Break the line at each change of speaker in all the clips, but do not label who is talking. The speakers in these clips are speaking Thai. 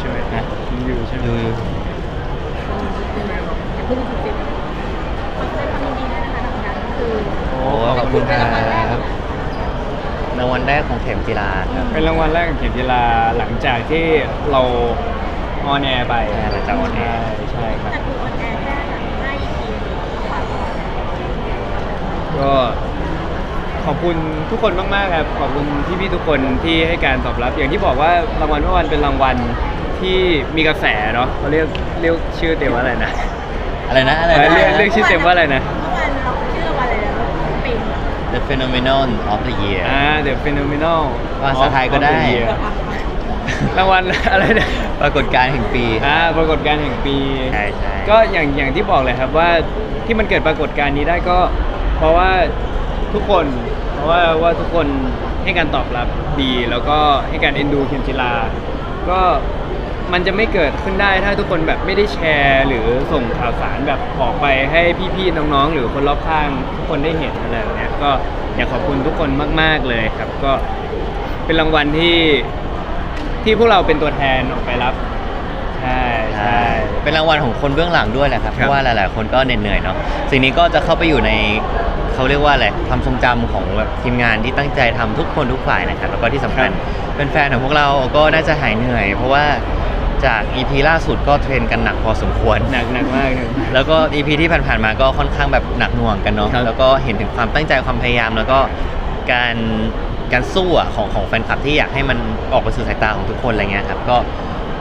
ใช่ไหม
นะ
ยังอยู่ใช่ไหม
ดูอยู่
อย่าเพิ่งถึงสิบขอแสดงความยินดีด้วยนะคะทำงานก็คือ
โอ้ขอบคุณครับรางวัลแรกของเข็มจีราครับ
เป็นรางวัลแรกของเข็มกีฬาหลังจากที่เราออนแอร์ไป
ใช่หลังจาก on air
ใช่ครับ
แต่ถูกออนแอร์แค่ห้า EP ค่ะ
ก็ขอบคุณทุกคนมากๆครับขอบคุณพี่ๆทุกคนที่ให้การตอบรับ อย่างที่บอกว่ารางวัลเมื่อวันเป็นรางวัล ที่มีกระแสเนาะเขาเรียกเรียกชื่อเต็มว่าอะไรนะ
อะไรนะอะไร
เออ
นะ
เรียกเรียกชื่อเต็มว่าอะไรนะ
เมื่อวานเราชื่อรางวัลอะไรนะปิง
The Phenomenon of the Year
อ่า The Phenomenal
ภาษาไทยก็ได้
of the Year รางวัลอะไรนะ
ปรากฏการณ์แห่งปี
อ่าปรากฏการณ์แห่งปี
ใช่ใช่
ก็อย่างอย่างที่บอกเลยครับว่าที่มันเกิดปรากฏการณ์นี้ได้ก็ เพราะว่าทุกคนเพราะว่าว่าทุกคนให้การตอบรับดี แล้วก็ให้การเอ็นดูเข็มจิลา ก็ มันจะไม่เกิดขึ้นได้ถ้าทุกคนแบบไม่ได้แชร์ หรือส่งข่าวสารแบบออกไปให้พี่ๆน้องๆ หรือคนรอบข้างทุกคนได้เห็นอะไรแบบเนี้ยก็อยากขอบคุณทุกคนมาก ๆเลยครับ ก็เป็นรางวัลที่ที่พวกเราเป็นตัวแทนออกไปรับใช่ใช่
เป็นรางวัลของคนเบื้องหลังด้วยแหละครับ
ค
เพ
รับ
ราะว่าหลาย ๆ คนก็เหน็ดเหนื่อยเนาะ สิ่งนี้ก็จะเข้าไปอยู่ในเขาเรียกว่าอะไรความทรงจำของแบบทีมงานที่ตั้งใจทำทุกคนทุกฝ่ายนะครับ แล้วก็ที่สำคัญเป็นแฟนของพวกเราก็น่าจะหายเหนื่อย เพราะว่า จาก EP ล่าสุดก็เทรนกันหนักพอสมควร
หนักหนักมากเลย
แล้วก็ EP ที่ผ่านๆมาก็ค่อนข้างแบบหนักหน่วงกันเนาะ
ครับ
แล้วก็เห็นถึงความตั้งใจความพยายาม แล้วก็การการสู้อะของของแฟนคลับที่อยากให้มันออกไปสู่สายตาของทุกคนอะไรเงี้ยครับ ก็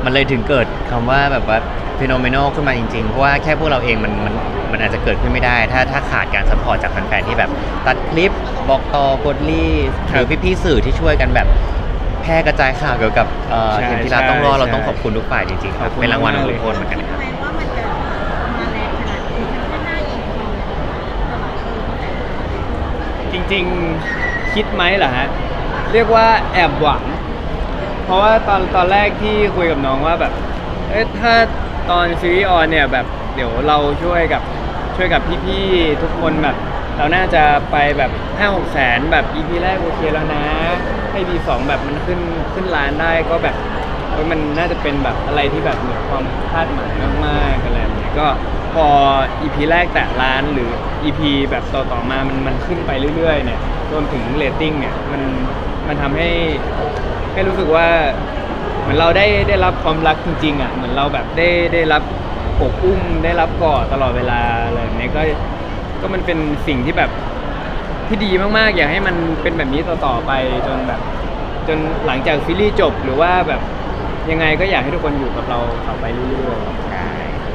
มันเลยถึงเกิดคำว่าแบบว่าฟีโนเมน a ลขึ้นมาจริงๆ เพราะว่าแค่พวกเราเองมันมันมันอาจจะเกิดขึ้นไม่ได้ ถ้าถ้าขาดการซัพพอร์ตจากแฟนๆที่แบบตัดคลิปบอกต่อกดรีหรือพี่ๆสื่อที่ช่วยกันแบบแพ ร่กระจายข่าวเกี่ยวกับเอ่อ
ใช่
เข็มทิลาต้องรอด
ใช่
เราต้องขอบคุณทุกฝ่ายจริงๆค
ข
รั
อ
บบ
คุณ
เป็นรางวัลของ
มากๆ
ทุกคนเหมือนกัน
ทำ
ครับ
ไมว่ามันจะมาแรงขนาดนี้แค่ห้า EP ตลอดคือ
จริงๆคิดไหมเหรอฮะเรียกว่าแอบหวัง เพราะว่าตอนตอนแรกที่คุยกับน้องว่าแบบเอ๊ะถ้าตอนซีรีส์ออนเนี่ยแบบเดี๋ยวเราช่วยกับช่วยกับพี่ๆทุกคนแบบ เราน่าจะไปแบบห้าหกแสนแบบ EP แรกโอเคแล้วนะ ให้ EP สองแบบมันขึ้นขึ้นล้านได้ก็แบบเฮ้ยมันน่าจะเป็นแบบอะไรที่แบบเหนือความคาดหมายมากๆอะไรแบบนี้ก็พอ EP แรกแตะล้านหรือ EP แบบต่อๆมามันมันขึ้นไปเรื่อยๆเนี่ยรวมถึงเรตติ้งเนี่ยมันมันทำให้ให้รู้สึกว่าเหมือนเราได้ได้รับความรักจริงๆอะเหมือนเราแบบได้ได้รับปกอุ้มได้รับกอดตลอดเวลาอะไรแบบนี้ก็ ก็มันเป็นสิ่งที่แบบที่ดีมากๆ อยากให้มันเป็นแบบนี้ต่อๆไปจนแบบจนหลังจากซีรีส์จบหรือว่าแบบยังไงก็อยากให้ทุกคนอยู่กับเราต่อไปเรื่อยๆ
ใช่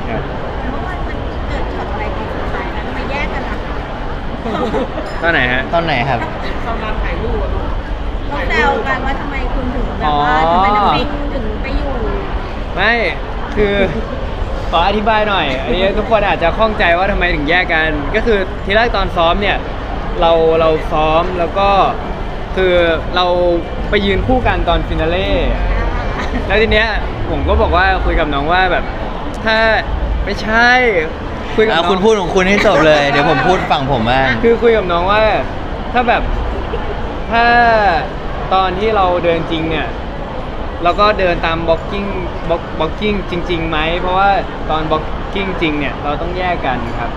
ครับ
เมื่อวานมันเกิดช็อตอะไรในสุดท้ายนะทำไมแยกกันล่ะ
ตอนไหนฮะ
ตอนไหนครับ
เราแซวกันว่าทำไมคุณถึงแบบว่าทำไมน้ำปิงถึงไปอยู่
ไม่ คือข ออธิบายหน่อยอันนี้ทุกคนอาจจะข้องใจว่าทำไมถึงแยกกัน ก็คือทีแรกตอนซ้อมเนี่ยเราเราซ้อมแล้วก็คือเราไปยืนคู่กันตอนฟินาเล่แล้วทีเนี้ยผมก็บอกว่าคุยกับน้องว่าแบบถ้าไม่ใช่คุยกับน้
เอา
อง
คุณพูดของคุณให้จบเลย เดี๋ยวผมพูดฝั่งผมบ้าง
คือคุยกับน้องว่าถ้าแบบถ้าตอนที่เราเดินจริงเนี่ย เราก็เดินตามบล็อกกิ้งบล็อกบล็อกกิ้งจริงๆไหมเพราะว่าตอนบล็อกกิ้งจริงเนี่ยเราต้องแยกกันครับ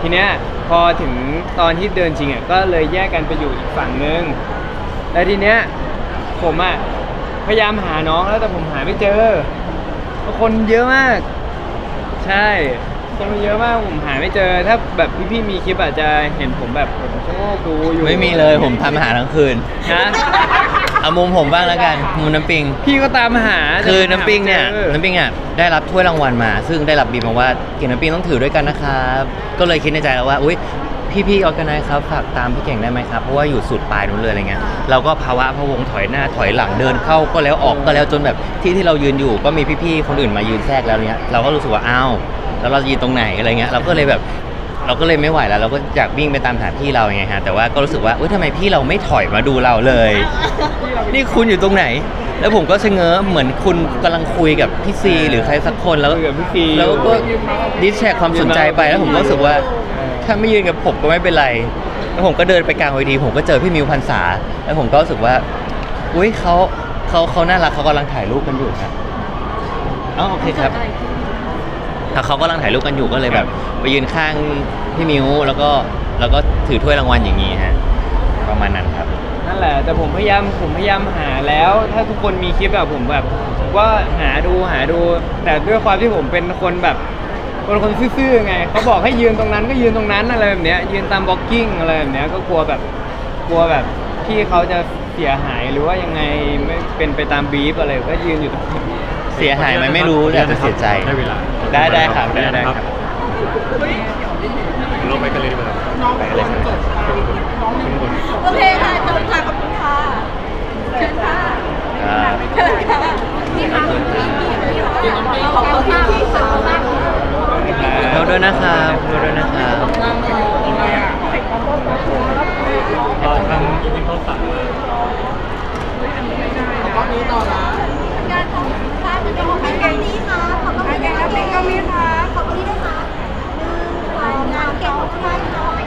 ทีเนี้ยพอถึงตอนที่เดินจริงอะก็เลยแยกกันไปอยู่อีกฝั่งนึงแล้วทีเนี้ยผมอะพยายามหาน้องแล้วแต่ผมหาไม่เจอเพราะคนเยอะมาก ใช่คนมันเยอะมากผมหาไม่เจอ ถ้าแบบพี่ๆมีคลิปอาจจะเห็นผมแบบผมชะโงกดูอยู่
ไม่มีเลยผมทำอาหารทั้งคืน
นะ
เอามุมผมบ้างแล้วกันมุมน้ำปิง
พี่ก็ตามหา
คือ
แต่
น้ำปิงเนี่ย
หาไม่จอ
น้ำปิงอะได้รับถ้วยรางวัลมา ซึ่งได้รับบีบมาว่าเก่งน้ำปิงต้องถือด้วยกันนะครับก็เลยคิดในใจแล้วว่าอุ้ยพี่ๆออแกไนครับฝากตามพี่เก่งได้ไหมครับเพราะว่าอยู่สุดปลายนู้นเลยอะไรเงี้ยเราก็ภาวะพะวงถอยหน้าถอยหลังเดินเข้าก็แล้วออกก็แล้วจนแบบที่ที่เรายืนอยู่ก็มีพี่ๆคนอื่นมายืนแทรกแล้วเนี้ยเราก็รู้สึกว่าอ้าวแล้วเราจะยืนตรงไหนอะไรเงี้ยเราก็เลยแบบ เราก็เลยไม่ไหวแล้วเราก็อยากวิ่งไปตามหาพี่เราไงฮะแต่ว่าก็รู้สึกว่าเอ้ยทำไมพี่เราไม่ถอยมาดูเราเลย นี่คุณอยู่ตรงไหน แล้วผมก็ชะเง้อเหมือนคุณกำลังคุยกับพี่ซีหรือใครสักคนแล้ว
คุยกับพี่ซี
แล้วก็ดิสแทกความสนใจไปแล้วผมก็รู้สึกว่า ถ้าไม่ยืนกับผมก็ไม่เป็นไร แล้วผมก็เดินไปกลางเวทีผมก็เจอพี่มิวพันษา แล้วผมก็รู้สึกว่า อุ้ยเขาเขาเขาน่ารักเขากำลังถ่ายรูปกันอยู่ครับอ๋อโอเคครับ
กิดอะไรขึ้น
ถ้า เขากำลังถ่ายรูปกันอยู่ก็เลยแบบไปยืนข้างพี่มิวแล้วก็แล้วก็ถือถ้วยรางวัลอย่างนี้ฮะประมาณนั้นครับ
นั่นแหละ แต่ผมพยายามผมพยายามหาแล้ว ถ้าทุกคนมีคลิปแบบผมแบบผมก็หาดูหาดู แต่ด้วยความที่ผมเป็นคนแบบเป็นคนซื่อๆไงเขาบอกให้ยืนตรงนั้นก็ยืนตรงนั้นอะไรแบบเนี้ยยืนตามบล็อกกิ้งอะไรแบบเนี้ยก็กลัวแบบกลัวแบบพี่เขาจะเสียหายหรือว่ายังไงไม่เป็นไปตามบีฟอะไรก็ยืนอยู่ตรงนั้น
เสียหายไหมไม่รู้แต่อาจจะเสียใจ
ได้เวลา
ได้ได้ครับได้ได้ครับ
เราไปกันเลยดีกว่าน้อง
ไปกันเลยครับ
โอเคค่ะจบค่ะขอบคุณค่ะเชิญค่ะเชิญค่ะพี่คะขอบคุณพี่สาวคุณมาก
ขอบด้วยนะครับขอบด้วยนะครับ
ทางนี่ตอนนี้ต่อนะการของภาพเป็นของ
ใคบนี้ค่ะ ไห
มคะ
ขอบ
คุณด้วยค่ะห
นึ่งสอ
งสามเก็องท่า
นเอา